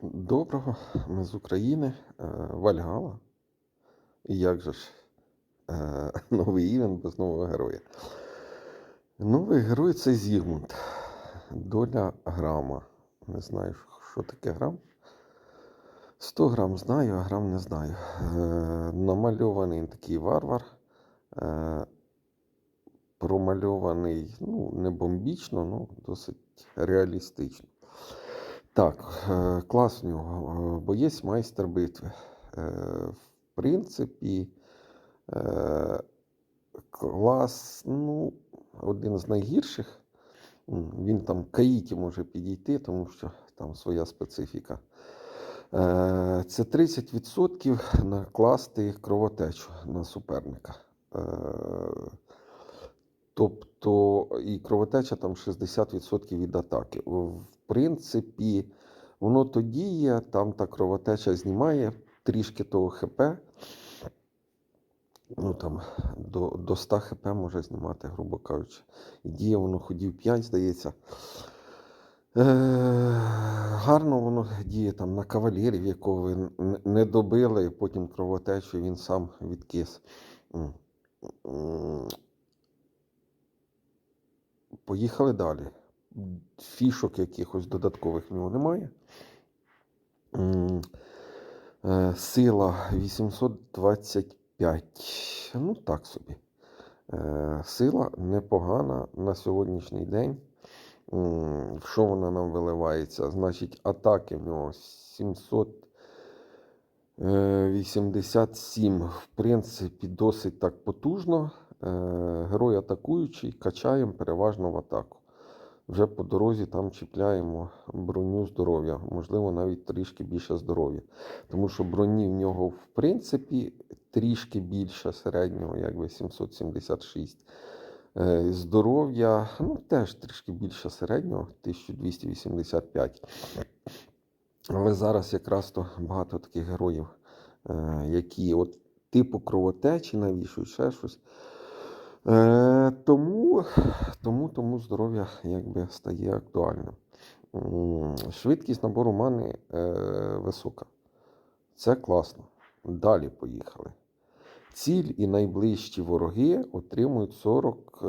Доброго, ми з України, е, Вальгала. І як же ж е, новий івент без нового героя? Новий герой це Зігмунд. Доля грама. Не знаю, що таке грам. 100 грам знаю, а грам не знаю. Е, намальований такий варвар. Промальований, ну, не бомбічно, ну, досить реалістично. Так, е, клас в нього. е, Боєць майстер битви. Е, В принципі, клас, ну, один з найгірших. Він там каїті може підійти, тому що там своя специфіка. Це 30% накласти кровотечу на суперника. Тобто і кровотеча там 60% від атаки. В принципі, воно то діє, там та кровотеча знімає трішки того ХП. Ну там до, до 100 ХП може знімати, грубо кажучи. І діє воно ходів 5, здається. Е, гарно воно діє там на кавалерів, якого ви не добили, і потім кровотечу він сам відкис. Поїхали далі. Фішок якихось додаткових в нього немає. Е, Сила 825. Ну, так собі. Е, Сила непогана на сьогоднішній день. Що вона нам виливається? Значить, атаки в нього 787. В принципі, досить так потужно. Е, Герой атакуючий, качаємо переважно в атаку. Вже по дорозі там чіпляємо броню здоров'я, можливо, навіть трішки більше здоров'я. Тому що броні в нього, в принципі, трішки більше середнього, якби 776. Е, Здоров'я, ну, теж трішки більше середнього, 1285. Але зараз якраз то багато таких героїв, е, які от типу кровотечі навішують, ще щось. Е, тому, тому, тому здоров'я якби стає актуальним. Швидкість набору мани е, висока. Це класно. Далі поїхали. Ціль і найближчі вороги отримують 40, е,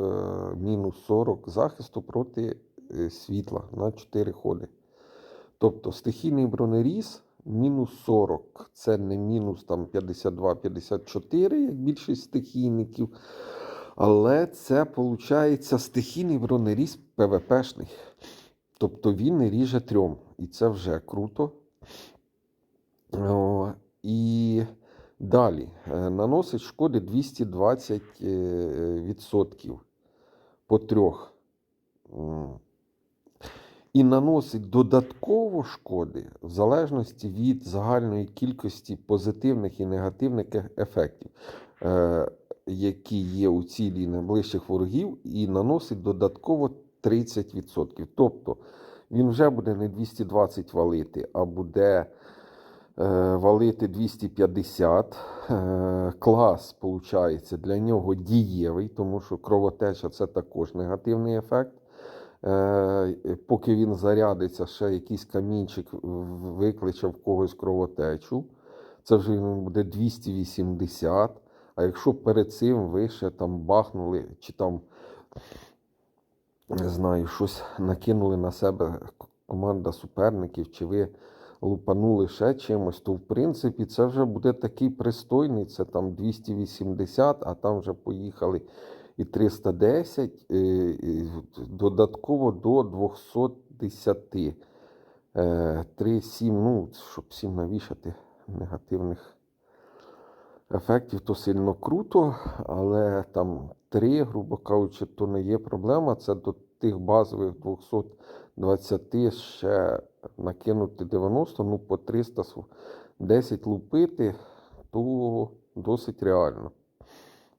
мінус 40 захисту проти е, світла на 4 ходи. Тобто стихійний бронеріз мінус 40. Це не мінус там 52-54, як більшість стихійників. Але це виходить стихійний бронеріз ПВПшний. Тобто він не ріже трьом. І це вже круто. О, і далі е, наносить шкоди 220% е, по трьох. І наносить додатково шкоди в залежності від загальної кількості позитивних і негативних ефектів, е, які є у цілі найближчих ворогів, і наносить додатково 30%. Тобто він вже буде не 220 валити, а буде е, валити 250. Е, клас, виходить, для нього дієвий, тому що кровотеча це також негативний ефект. Е, поки він зарядиться, ще якийсь камінчик викличе в когось кровотечу. Це вже буде 280. А якщо перед цим ви ще там бахнули, чи там, не знаю, щось накинули на себе команда суперників, чи ви лупанули ще чимось, то в принципі це вже буде такий пристойний, це там 280, а там вже поїхали і 310, і, і додатково до 210. Е, 3, 7, ну, щоб 7 навішати негативних ефектів, то сильно круто, але там 3, грубо кажучи, то не є проблема. Це до тих базових 220 ще накинути 90, ну по 310 лупити, то досить реально.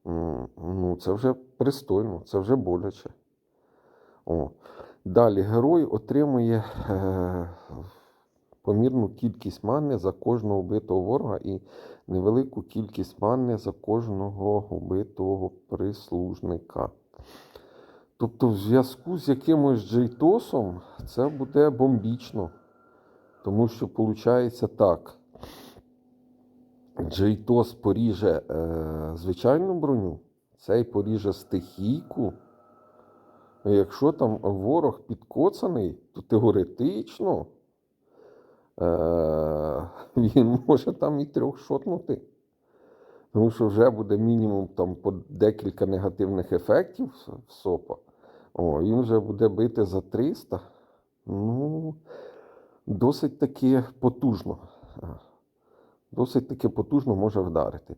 Ну, це вже пристойно, це вже боляче. О. Далі герой отримує е, помірну кількість мани за кожного вбитого ворога і невелику кількість мани за кожного вбитого прислужника. Тобто, в зв'язку з якимось джейтосом це буде бомбічно. Тому що виходить так. Джейтос поріже е, звичайну броню, цей поріже стихійку. Якщо там ворог підкоцаний, то теоретично е, він може там і трьох шотнути. Тому що вже буде мінімум там по декілька негативних ефектів в СОПа. О, він вже буде бити за 300. Ну, досить таки потужно. Досить таки потужно може вдарити.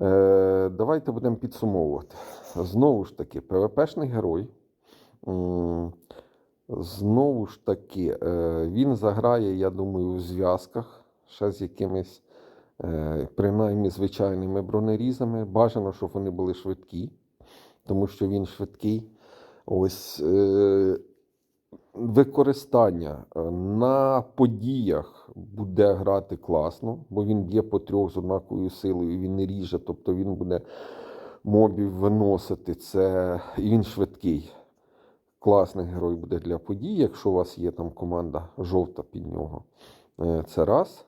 Е, давайте будемо підсумовувати. Знову ж таки, ПВПшний герой. Знову ж таки, е, він заграє, я думаю, у зв'язках ще з якимись, е, принаймні, звичайними бронерізами. Бажано, щоб вони були швидкі, тому що він швидкий. Ось е, використання е, на подіях буде грати класно, бо він б'є по трьох з однаковою силою, він не ріже, тобто він буде мобів виносити. Це і він швидкий. Класний герой буде для подій, якщо у вас є там команда жовта під нього. Е, Це раз.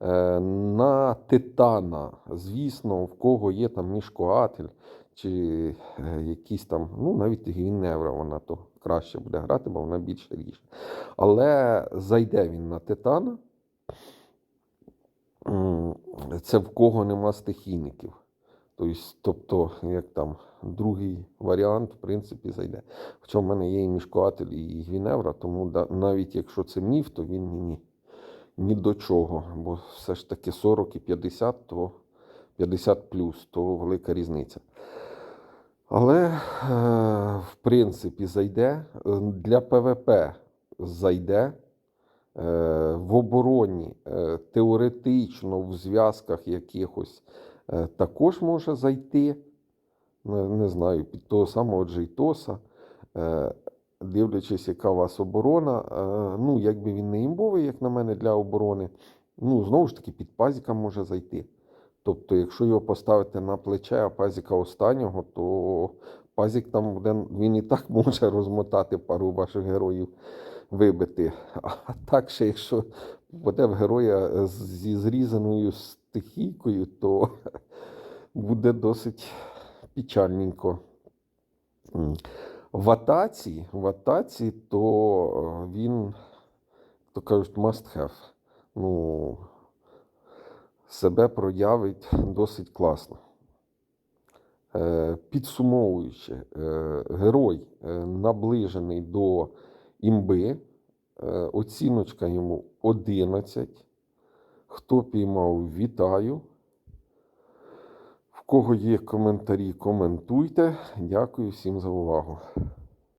Е, На Титана, звісно, в кого є там мішкоатель чи е, якісь там, ну навіть Гвіневра, вона то краще буде грати, бо вона більше ріже. Але зайде він на Титана. Це в кого нема стихійників. Тобто, тобто, як там другий варіант, в принципі, зайде. Хоча в мене є і мішкоатель, і Гвіневра, тому навіть якщо це міф, то він мені ні до чого. Бо все ж таки 40 і 50, то 50 плюс, то велика різниця. Але, е, в принципі, зайде. Е, Для ПВП зайде. Е, В обороні теоретично в зв'язках якихось також може зайти. Не, знаю, під того самого Джейтоса. Дивлячись, яка у вас оборона. Ну, якби він не імбовий, як на мене, для оборони. Ну, знову ж таки, під пазіка може зайти. Тобто, якщо його поставити на плече, а пазіка останнього, то пазік там буде, він і так може розмотати пару ваших героїв, вибити. А так ще, якщо буде в героя зі зрізаною стихійкою, то буде досить печальненько. В атаці, в атаці, то е, він, то кажуть, must have. Ну, себе проявить досить класно. Е, Підсумовуючи, е, герой е, наближений до імби, оціночка йому 11. Хто піймав, вітаю. В кого є коментарі, коментуйте. Дякую всім за увагу.